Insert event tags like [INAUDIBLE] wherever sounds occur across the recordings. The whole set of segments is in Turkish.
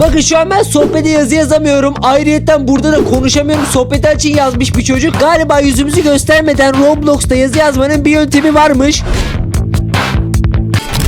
Bakın şu an ben sohbete yazı yazamıyorum. Ayrıyetten burada da konuşamıyorum. Sohbeti açın yazmış bir çocuk. Galiba yüzümüzü göstermeden Roblox'ta yazı yazmanın bir yöntemi varmış.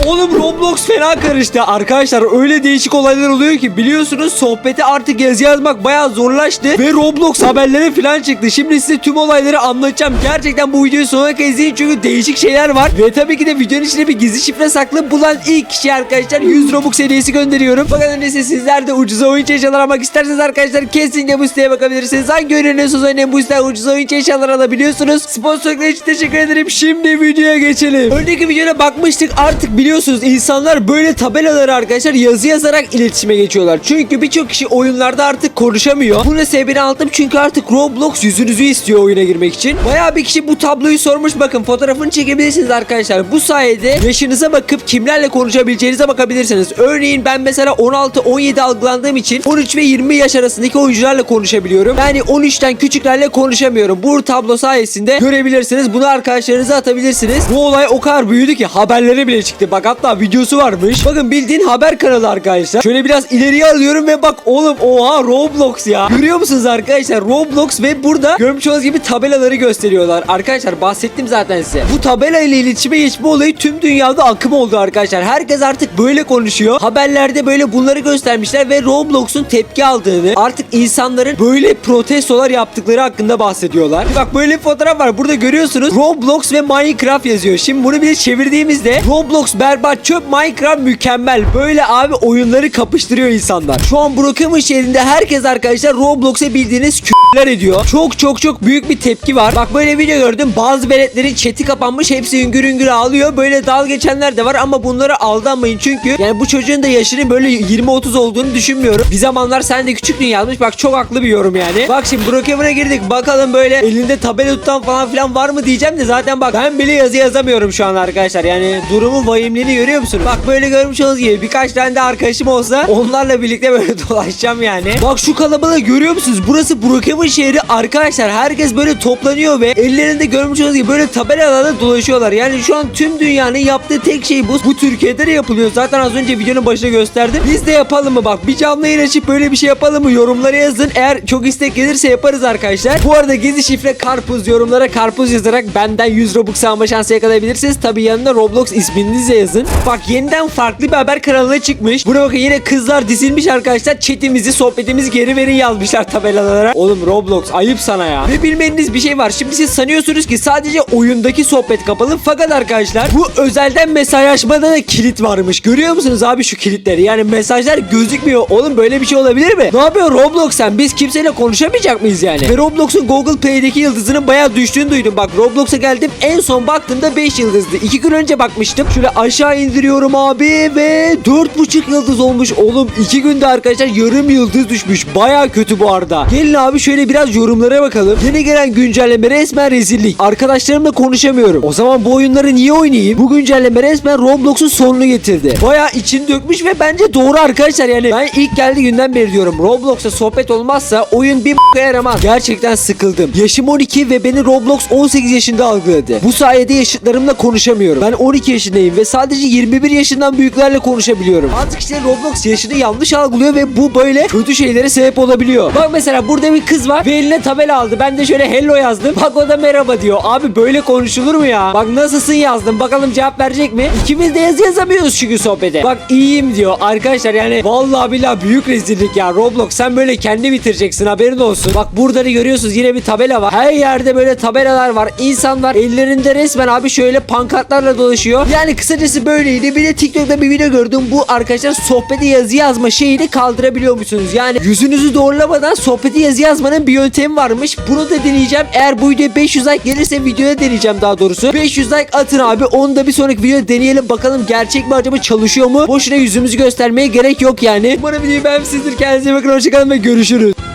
Oğlum Roblox fena karıştı. Arkadaşlar öyle değişik olaylar oluyor ki biliyorsunuz sohbete artık yazı yazmak bayağı zorlaştı ve Roblox haberlere falan çıktı. Şimdi size tüm olayları anlatacağım. Gerçekten bu videoyu sonuna kadar izleyin çünkü değişik şeyler var. Ve tabii ki de videonun içinde bir gizli şifre saklı bulan ilk kişi arkadaşlar 100 Robux hediyesi gönderiyorum. Fakat öncesi sizler de ucuza oyun eşyalar almak isterseniz arkadaşlar kesinlikle bu siteye bakabilirsiniz. Hangi ürünüyorsunuz oynayın bu siteden ucuza oyun eşyalar alabiliyorsunuz. Sponsorluklar için teşekkür ederim. Şimdi videoya geçelim. Önceki videoda bakmıştık artık biliyorsunuz insanlar böyle tabelaları arkadaşlar yazı yazarak iletişime geçiyorlar. Çünkü birçok kişi oyunlarda artık konuşamıyor. Bunun sebebini aldım çünkü artık Roblox yüzünüzü istiyor oyuna girmek için. Bayağı bir kişi bu tabloyu sormuş bakın fotoğrafını çekebilirsiniz arkadaşlar. Bu sayede yaşınıza bakıp kimlerle konuşabileceğinize bakabilirsiniz. Örneğin ben mesela 16-17 algılandığım için 13 ve 20 yaş arasındaki oyuncularla konuşabiliyorum. Yani 13'ten küçüklerle konuşamıyorum. Bu tablo sayesinde görebilirsiniz. Bunu arkadaşlarınıza atabilirsiniz. Bu olay o kadar büyüdü ki haberlere bile çıktı. Bak hatta videosu varmış. Bakın bildiğin haber kanalı arkadaşlar. Şöyle biraz ileriye alıyorum ve bak oğlum oha Roblox ya. Görüyor musunuz arkadaşlar? Roblox ve burada görmüş olduğunuz gibi tabelaları gösteriyorlar. Arkadaşlar bahsettim zaten size. Bu tabela ile iletişime geçme olayı tüm dünyada akım oldu arkadaşlar. Herkes artık böyle konuşuyor. Haberlerde böyle bunları göstermişler ve Roblox'un tepki aldığını artık insanların böyle protestolar yaptıkları hakkında bahsediyorlar. Bak böyle bir fotoğraf var. Burada görüyorsunuz Roblox ve Minecraft yazıyor. Şimdi bunu bir de çevirdiğimizde Roblox berbat çöp Minecraft mükemmel. Böyle abi oyunları kapıştırıyor insanlar. Şu an Brookhaven şehrinde herkes arkadaşlar Roblox'a bildiğiniz küfürler ediyor. Çok çok çok büyük bir tepki var. Bak böyle video gördüm. Bazı veletlerin chat'i kapanmış. Hepsi üngür üngür ağlıyor. Böyle dal geçenler de var ama bunlara aldanmayın çünkü yani bu çocuğun da yaşının böyle 20-30 olduğunu düşünmüyorum. Bir zamanlar sen de küçüktün yazmış. Bak çok haklı bir yorum yani. Bak şimdi Brookhaven'a girdik. Bakalım böyle elinde tabela tutan falan filan var mı diyeceğim de zaten bak ben bile yazı yazamıyorum şu an arkadaşlar. Yani durumun vahimliğini görüyor musun? Bak böyle görmüş olduğunuz gibi birkaç tane de arkadaşım olsa onlarla birlikte böyle [LAUGHS] dolaşacağım yani. Bak şu kalabalığı görüyor musunuz? Burası Brookhaven şehri arkadaşlar. Herkes böyle toplanıyor ve ellerinde görmüş olduğunuz gibi böyle tabelalarla dolaşıyorlar. Yani şu an tüm dünyanın yaptığı tek şey bu. Bu Türkiye'de de yapılıyor. Zaten az önce videonun başında gösterdim. Biz de yapalım mı? Bak bir canlı yayın açıp böyle bir şey yapalım mı? Yorumlara yazın. Eğer çok istek gelirse yaparız arkadaşlar. Bu arada gizli şifre karpuz yorumlara karpuz yazarak benden 100 Robux alma şansı yakalayabilirsiniz. Tabi yanında Roblox isminizi de yazın. Bak yeniden farklı bir haber kanalına çıkmış. Buraya bakın yine kızlar dizilmiş arkadaşlar. Chatimizi, sohbetimizi geri verin yazmışlar tabelalara. Oğlum Roblox ayıp sana ya. Ve bilmediğiniz bir şey var. Şimdi siz sanıyorsunuz ki sadece oyundaki sohbet kapalı. Fakat arkadaşlar bu özelden mesajlaşmada da kilit varmış. Görüyor musunuz abi şu kilitleri? Yani mesajlar gözükmüyor. Oğlum böyle bir şey olabilir mi? Ne yapıyor Roblox sen? Biz kimseyle konuşamayacak mıyız yani? Ve Roblox'un Google Play'deki yıldızının bayağı düştüğünü duydum. Bak Roblox'a geldim. En son baktığımda 5 yıldızdı. 2 gün önce bakmıştım. Şöyle aşağı indiriyorum abi ve 4,5 yıldız olmuş. Oğlum 2 günde arkadaşlar yarım yıldız düşmüş. Bayağı kötü bu arada. Gelin abi şöyle biraz yorumlara bakalım. Yeni gelen güncelleme resmen rezillik. Arkadaşlarımla konuşamıyorum. O zaman bu oyunları niye oynayayım? Bu güncelleme resmen Roblox'un sonunu getirdi. Bayağı için dökmüş ve bence doğru arkadaşlar. Yani ben ilk geldiği günden beri diyorum. Roblox'ta sohbet olmazsa oyun bir yaramaz. Gerçekten sıkıldım. Yaşım 12 ve beni Roblox 18 yaşında algıladı. Bu sayede yaşıtlarımla konuşamıyorum. Ben 12 yaşındayım ve sadece 21 yaşından büyüklerle konuşabiliyorum. Artık işte Roblox yaşını yanlış algılıyor ve bu böyle kötü şeylere sebep olabiliyor. Bak mesela burada bir kız var ve eline tabela aldı. Ben de şöyle hello yazdım. Bak o da merhaba diyor. Abi böyle konuşulur mu ya? Bak nasılsın yazdım. Bakalım cevap verecek mi? İkimiz de yazı yazamıyoruz çünkü sohbete. Bak iyiyim diyor. Arkadaşlar yani vallahi billahi büyük rezillik ya. Roblox sen böyle kendi bitireceksin haberin olsun. Bak burada da görüyorsunuz yine bir tabela var. Her yerde böyle tabelalar var. İnsanlar ellerinde resmen abi şöyle pankartlarla dolaşıyor. Yani kısacası böyleydi. Bir de TikTok'ta bir video gördüm. Bu arkadaşlar sohbete yazı yazma şeyini kaldırabiliyor musunuz? Yani yüzünüzü doğrulamadan sohbete yazı yazmanın bir yöntemi varmış. Bunu da deneyeceğim. Eğer bu videoya 500 like gelirse videoya deneyeceğim daha doğrusu. 500 like atın abi. Onu da bir sonraki videoda deneyelim. Bakalım gerçek mi acaba çalışıyor mu? Boşuna yüzümüzü göstermeye gerek yok yani. Umarım videoyu beğenmişsinizdir. Kendinize iyi bakın. Hoşçakalın ve görüşürüz.